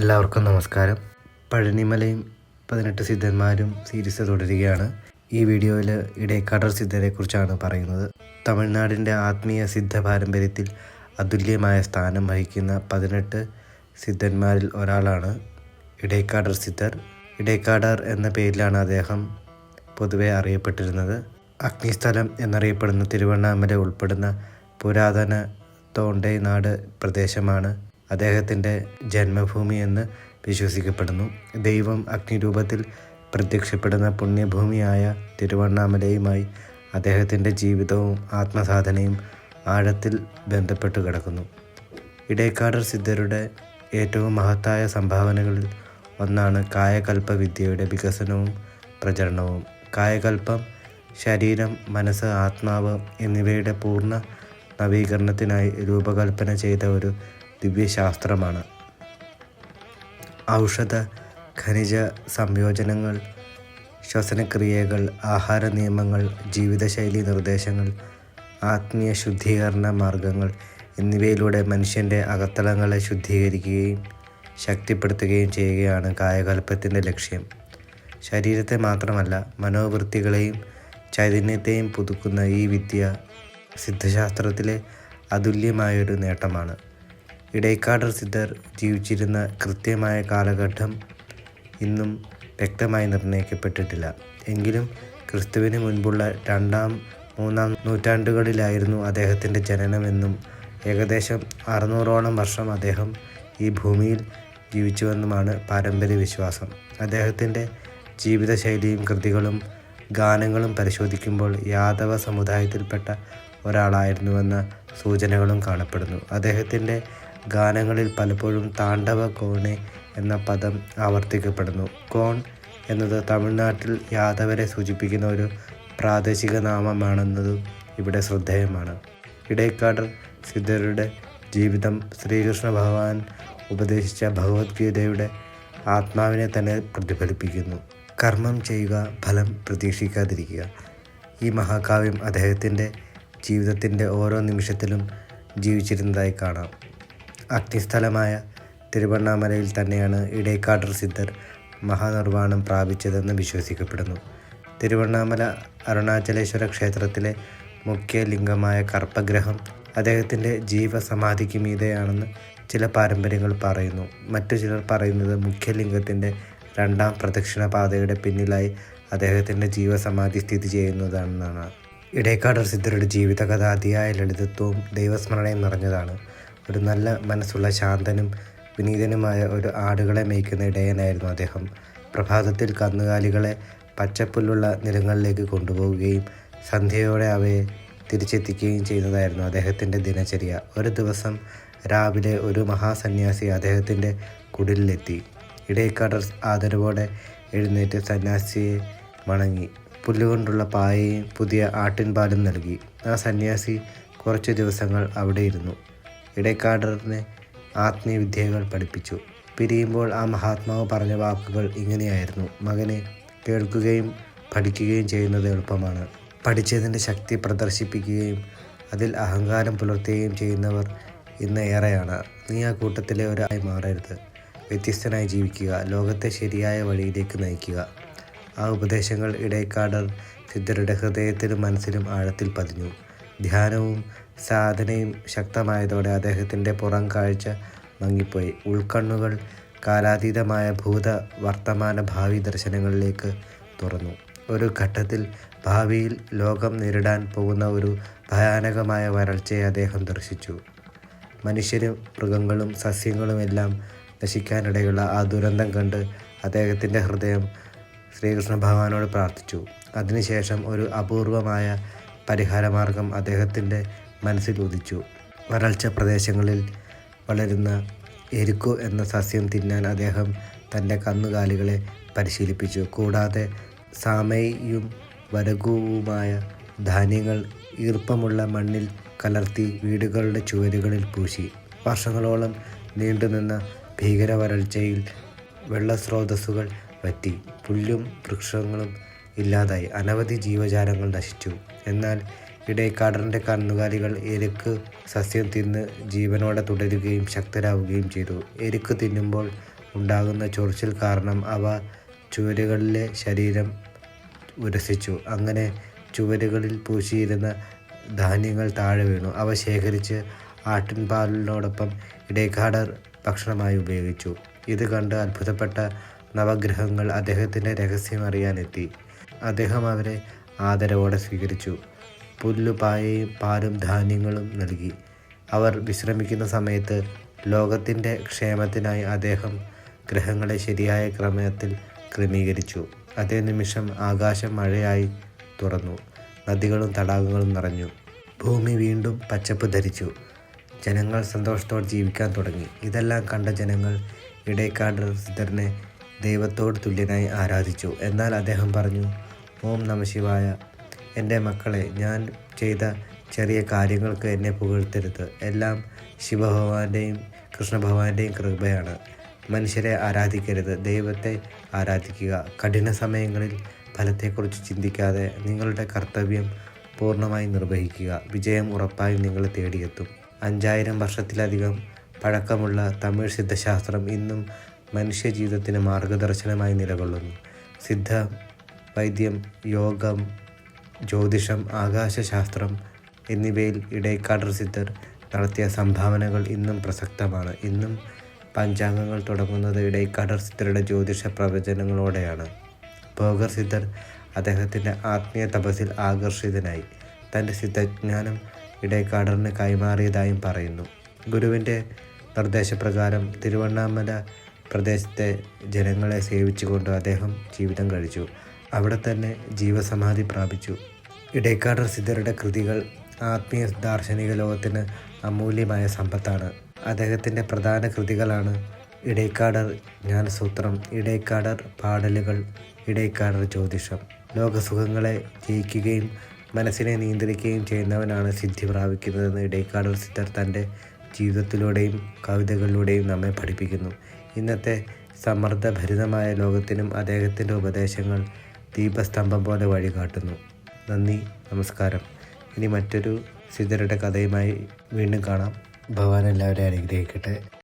എല്ലാവർക്കും നമസ്കാരം. പഴനിമലയും പതിനെട്ട് സിദ്ധന്മാരും സീരീസ് തുടരുകയാണ്. ഈ വീഡിയോയിൽ ഇടേക്കാടർ സിദ്ധരെക്കുറിച്ചാണ് പറയുന്നത്. തമിഴ്നാടിന്റെ ആത്മീയ സിദ്ധ പാരമ്പര്യത്തിൽ അതുല്യമായ സ്ഥാനം വഹിക്കുന്ന പതിനെട്ട് സിദ്ധന്മാരിൽ ഒരാളാണ് ഇടയക്കാടർ സിദ്ധർ. ഇടയക്കാടർ എന്ന പേരിലാണ് അദ്ദേഹം പൊതുവെ അറിയപ്പെട്ടിരുന്നത്. അഗ്നിസ്ഥലം എന്നറിയപ്പെടുന്ന തിരുവണ്ണാമല ഉൾപ്പെടുന്ന പുരാതന തോണ്ടൈനാട് പ്രദേശമാണ് അദ്ദേഹത്തിന്റെ ജന്മഭൂമി എന്ന് വിശ്വസിക്കപ്പെടുന്നു. ദൈവം അഗ്നിരൂപത്തിൽ പ്രത്യക്ഷപ്പെടുന്ന പുണ്യഭൂമിയായ തിരുവണ്ണാമലയുമായി അദ്ദേഹത്തിന്റെ ജീവിതവും ആത്മസാധനയും ആഴത്തിൽ ബന്ധപ്പെട്ട് കിടക്കുന്നു. ഇടേക്കാടർ സിദ്ധരുടെ ഏറ്റവും മഹത്തായ സംഭാവനകളിൽ ഒന്നാണ് കായകൽപ്പ വിദ്യയുടെ വികസനവും പ്രചരണവും. കായകൽപ്പം ശരീരം മനസ്സ് ആത്മാവ് എന്നിവയുടെ പൂർണ നവീകരണത്തിനായി രൂപകൽപ്പന ചെയ്ത ഒരു ദിവ്യശാസ്ത്രമാണ്. ഔഷധ ഖനിജ സംയോജനങ്ങൾ ശ്വസനക്രിയകൾ ആഹാര നിയമങ്ങൾ ജീവിതശൈലി നിർദ്ദേശങ്ങൾ ആത്മീയ ശുദ്ധീകരണ മാർഗങ്ങൾ എന്നിവയിലൂടെ മനുഷ്യന്റെ അകത്തളങ്ങളെ ശുദ്ധീകരിക്കുകയും ശക്തിപ്പെടുത്തുകയും ചെയ്യുകയാണ് കായകൽപ്പത്തിന്റെ ലക്ഷ്യം. ശരീരത്തെ മാത്രമല്ല മനോവൃത്തികളെയും ചൈതന്യത്തെയും പുതുക്കുന്ന ഈ വിദ്യ സിദ്ധശാസ്ത്രത്തിലെ അതുല്യമായൊരു നേട്ടമാണ്. ഇടൈക്കാടർ സിദ്ധർ ജീവിച്ചിരുന്ന കൃത്യമായ കാലഘട്ടം ഇന്നും വ്യക്തമായി നിർണയിക്കപ്പെട്ടിട്ടില്ല. എങ്കിലും ക്രിസ്തുവിന് മുൻപുള്ള രണ്ടാം മൂന്നാം നൂറ്റാണ്ടുകളിലായിരുന്നു അദ്ദേഹത്തിന്റെ ജനനമെന്നും ഏകദേശം അറുന്നൂറോളം വർഷം അദ്ദേഹം ഈ ഭൂമിയിൽ ജീവിച്ചുവെന്നുമാണ് പാരമ്പര്യ വിശ്വാസം. അദ്ദേഹത്തിന്റെ ജീവിതശൈലിയും കൃതികളും ഗാനങ്ങളും പരിശോധിക്കുമ്പോൾ യാദവ സമുദായത്തിൽപ്പെട്ട ഒരാളായിരുന്നുവെന്ന സൂചനകളും കാണപ്പെടുന്നു. അദ്ദേഹത്തിന്റെ ഗാനങ്ങളിൽ പലപ്പോഴും താണ്ഡവ കോണെ എന്ന പദം ആവർത്തിക്കപ്പെടുന്നു. കോൺ എന്നത് തമിഴ്നാട്ടിൽ യാദവരെ സൂചിപ്പിക്കുന്ന ഒരു പ്രാദേശിക നാമമാണെന്നതും ഇവിടെ ശ്രദ്ധേയമാണ്. ഇടയ്ക്കാടർ സിദ്ധരുടെ ജീവിതം ശ്രീകൃഷ്ണ ഭഗവാൻ ഉപദേശിച്ച ഭഗവത്ഗീതയുടെ ആത്മാവിനെ തന്നെ പ്രതിഫലിപ്പിക്കുന്നു. കർമ്മം ചെയ്യുക ഫലം പ്രതീക്ഷിക്കാതിരിക്കുക. ഈ മഹാകാവ്യം അദ്ദേഹത്തിന്റെ ജീവിതത്തിന്റെ ഓരോ നിമിഷത്തിലും ജീവിച്ചിരുന്നതായി കാണാം. അഗ്നിസ്ഥലമായ തിരുവണ്ണാമലയിൽ തന്നെയാണ് ഇടേക്കാട്ടർ സിദ്ധർ മഹാനിർവാണം പ്രാപിച്ചതെന്ന് വിശ്വസിക്കപ്പെടുന്നു. തിരുവണ്ണാമല അരുണാചലേശ്വര ക്ഷേത്രത്തിലെ മുഖ്യ ലിംഗമായ കർപ്പഗ്രഹം അദ്ദേഹത്തിന്റെ ജീവസമാധിക്ക് മീതെയാണെന്ന് ചില പാരമ്പര്യങ്ങൾ പറയുന്നു. മറ്റു ചിലർ പറയുന്നത് മുഖ്യലിംഗത്തിന്റെ രണ്ടാം പ്രദക്ഷിണ പാതയുടെ പിന്നിലായി അദ്ദേഹത്തിന്റെ ജീവസമാധി സ്ഥിതി ചെയ്യുന്നതാണെന്നാണ്. ഇടേക്കാടർ സിദ്ധരുടെ ജീവിതകഥ അതിയായ ലളിതത്വവും ദൈവസ്മരണയും നിറഞ്ഞതാണ്. ഒരു നല്ല മനസ്സുള്ള ശാന്തനും വിനീതനുമായ ഒരു ആടുകളെ മേയ്ക്കുന്ന ഇടയനായിരുന്നു അദ്ദേഹം. പ്രഭാതത്തിൽ കന്നുകാലികളെ പച്ചപ്പുല്ലുള്ള നിലങ്ങളിലേക്ക് കൊണ്ടുപോവുകയും സന്ധ്യയോടെ അവയെ തിരിച്ചെത്തിക്കുകയും ചെയ്യുന്നതായിരുന്നു അദ്ദേഹത്തിന്റെ ദിനചര്യ. ഒരു ദിവസം രാവിലെ ഒരു മഹാസന്യാസി അദ്ദേഹത്തിന്റെ കുടിലെത്തി ഇടയക്കാടർ ആദരവോടെ എഴുന്നേറ്റ് സന്യാസിയെ വണങ്ങി. പുല്ലുകൊണ്ടുള്ള പായയും പുതിയ ആട്ടിൻപാലും നൽകി. ആ സന്യാസി കുറച്ച് ദിവസങ്ങൾ അവിടെ ഇരുന്നു ഇടയ്ക്കാടറിനെ ആത്മീയവിദ്യകൾ പഠിപ്പിച്ചു. പിരിയുമ്പോൾ ആ മഹാത്മാവ് പറഞ്ഞ വാക്കുകൾ ഇങ്ങനെയായിരുന്നു. മകനെ കേൾക്കുകയും പഠിക്കുകയും ചെയ്യുന്നത് എളുപ്പമാണ്. പഠിച്ചതിന്റെ ശക്തി പ്രദർശിപ്പിക്കുകയും അതിൽ അഹങ്കാരം പുലർത്തുകയും ചെയ്യുന്നവർ ഇന്ന് ഏറെയാണ്. നീ ആ കൂട്ടത്തിലെ ഒരാളായി മാറരുത്. വ്യത്യസ്തനായി ജീവിക്കുക. ലോകത്തെ ശരിയായ വഴിയിലേക്ക് നയിക്കുക. ആ ഉപദേശങ്ങൾ ഇടയ്ക്കാടർ സിദ്ധരുടെ ഹൃദയത്തിലും മനസ്സിലും ആഴത്തിൽ പതിഞ്ഞു. ധ്യാനവും സാധനയും ശക്തമായതോടെ അദ്ദേഹത്തിന്റെ പുറം കാഴ്ച മങ്ങിപ്പോയി. ഉൾക്കണ്ണുകൾ കാലാതീതമായ ഭൂത വർത്തമാന ഭാവി ദർശനങ്ങളിലേക്ക് തുറന്നു. ഒരു ഘട്ടത്തിൽ ഭാവിയിൽ ലോകം നേരിടാൻ പോകുന്ന ഒരു ഭയാനകമായ വരൾച്ചയെ അദ്ദേഹം ദർശിച്ചു. മനുഷ്യരും മൃഗങ്ങളും സസ്യങ്ങളുമെല്ലാം നശിക്കാനിടയുള്ള ആ ദുരന്തം കണ്ട് അദ്ദേഹത്തിന്റെ ഹൃദയം ശ്രീകൃഷ്ണ ഭഗവാനോട് പ്രാർത്ഥിച്ചു. അതിനുശേഷം ഒരു അപൂർവമായ പരിഹാരമാർഗം അദ്ദേഹത്തിന്റെ മനസ്സിൽ ഉദിച്ചു വരൾച്ച പ്രദേശങ്ങളിൽ വളരുന്ന എരുക്കു എന്ന സസ്യം തിന്നാൻ അദ്ദേഹം തന്റെ കന്നുകാലികളെ പരിശീലിപ്പിച്ചു. കൂടാതെ സാമയും വരകുവുമായ ധാന്യങ്ങൾ ഈർപ്പമുള്ള മണ്ണിൽ കലർത്തി വീടുകളുടെ ചുവരുകളിൽ പൂശി. വർഷങ്ങളോളം നീണ്ടുനിന്ന ഭീകര വരൾച്ചയിൽ വെള്ളസ്രോതസ്സുകൾ പറ്റി പുല്ലും വൃക്ഷങ്ങളും ഇല്ലാതായി. അനവധി ജീവജാലങ്ങൾ നശിച്ചു. എന്നാൽ ഇടയക്കാടറിന്റെ കന്നുകാലികൾ എരുക്ക് സസ്യം തിന്ന് ജീവനോടെ തുടരുകയും ശക്തരാവുകയും ചെയ്തു എരുക്ക് തിന്നുമ്പോൾ ഉണ്ടാകുന്ന ചൊറിച്ചിൽ കാരണം അവ ചുവരുകളിലെ ശരീരം ഉരസിച്ചു. അങ്ങനെ ചുവരുകളിൽ പൂശിയിരുന്ന ധാന്യങ്ങൾ താഴെ വീണു. അവ ശേഖരിച്ച് ആട്ടിൻപാലിനോടൊപ്പം ഇടയക്കാടർ ഭക്ഷണമായി ഉപയോഗിച്ചു. ഇത് കണ്ട് അത്ഭുതപ്പെട്ട നവഗ്രഹങ്ങൾ അദ്ദേഹത്തിന്റെ രഹസ്യം അറിയാനെത്തി. അദ്ദേഹം അവരെ ആദരവോടെ സ്വീകരിച്ചു. പുല്ലും പായയും പാലും ധാന്യങ്ങളും നൽകി. അവർ വിശ്രമിക്കുന്ന സമയത്ത് ലോകത്തിന്റെ ക്ഷേമത്തിനായി അദ്ദേഹം ഗ്രഹങ്ങളെ ശരിയായ ക്രമത്തിൽ ക്രമീകരിച്ചു. അതേ നിമിഷം ആകാശം മഴയായി തുറന്നു. നദികളും തടാകങ്ങളും നിറഞ്ഞു. ഭൂമി വീണ്ടും പച്ചപ്പ് ധരിച്ചു. ജനങ്ങൾ സന്തോഷത്തോടെ ജീവിക്കാൻ തുടങ്ങി. ഇതെല്ലാം കണ്ട ജനങ്ങൾ ഇടയക്കാടർ സിദ്ധറിനെ ദൈവത്തോട് തുല്യനായി ആരാധിച്ചു. എന്നാൽ അദ്ദേഹം പറഞ്ഞു, ഓം നമഃശിവായ. എന്റെ മക്കളെ ഞാൻ ചെയ്ത ചെറിയ കാര്യങ്ങൾക്ക് എന്നെ പുകഴ്ത്തരുത്. എല്ലാം ശിവഭഗവാന്റെയും കൃഷ്ണഭഗവാന്റെയും കൃപയാണ്. മനുഷ്യരെ ആരാധിക്കരുത്, ദൈവത്തെ ആരാധിക്കുക. കഠിന സമയങ്ങളിൽ ഫലത്തെക്കുറിച്ച് ചിന്തിക്കാതെ നിങ്ങളുടെ കർത്തവ്യം പൂർണമായി നിർവഹിക്കുക. വിജയം ഉറപ്പായും നിങ്ങളെ തേടിയെത്തും. അഞ്ചായിരം വർഷത്തിലധികം പഴക്കമുള്ള തമിഴ് സിദ്ധശാസ്ത്രം ഇന്നും മനുഷ്യ ജീവിതത്തിന് മാർഗദർശനമായി നിലകൊള്ളുന്നു. സിദ്ധ വൈദ്യം യോഗം, ജ്യോതിഷം, ആകാശശാസ്ത്രം എന്നിവയിൽ ഇടയക്കാടർ സിദ്ധർ നടത്തിയ സംഭാവനകൾ ഇന്നും പ്രസക്തമാണ്. ഇന്നും പഞ്ചാംഗങ്ങൾ തുടങ്ങുന്നത് ഇടയക്കാടർ സിദ്ധരുടെ ജ്യോതിഷ പ്രവചനങ്ങളോടെയാണ്. ഭോഗർ സിദ്ധർ അദ്ദേഹത്തിന്റെ ആത്മീയ തപസ്സിൽ ആകർഷിതനായി തന്റെ സിദ്ധജ്ഞാനം ഇടയക്കാടറിന് കൈമാറിയതായും പറയുന്നു. ഗുരുവിന്റെ നിർദ്ദേശപ്രകാരം തിരുവണ്ണാമല പ്രദേശത്തെ ജനങ്ങളെ സേവിച്ചുകൊണ്ട് അദ്ദേഹം ജീവിതം കഴിച്ചു. അവിടെത്തന്നെ ജീവസമാധി പ്രാപിച്ചു. ഇടയക്കാടർ സിദ്ധരുടെ കൃതികൾ ആത്മീയ ദാർശനിക ലോകത്തിന് അമൂല്യമായ സമ്പത്താണ്. അദ്ദേഹത്തിന്റെ പ്രധാന കൃതികളാണ് ഇടേക്കാടർ ജ്ഞാനസൂത്രം, ഇടേക്കാടർ പാടലുകൾ, ഇടേക്കാടർ ജ്യോതിഷം. ലോകസുഖങ്ങളെ ജയിക്കുകയും മനസ്സിനെ നിയന്ത്രിക്കുകയും ചെയ്യുന്നവനാണ് സിദ്ധി പ്രാപിക്കുന്നതെന്ന് ഇടേക്കാടർ സിദ്ധർ തന്റെ ജീവിതത്തിലൂടെയും കവിതകളിലൂടെയും നമ്മെ പഠിപ്പിക്കുന്നു. ഇന്നത്തെ സമ്മർദ്ദഭരിതമായ ലോകത്തിനും അദ്ദേഹത്തിന്റെ ഉപദേശങ്ങൾ ദീപസ്തംഭം പോലെ വഴി കാട്ടുന്നു നന്ദി, നമസ്കാരം. ഇനി മറ്റൊരു സിദ്ധരുടെ കഥയുമായി വീണ്ടും കാണാം. ഭഗവാൻ എല്ലാവരെയും അനുഗ്രഹിക്കട്ടെ.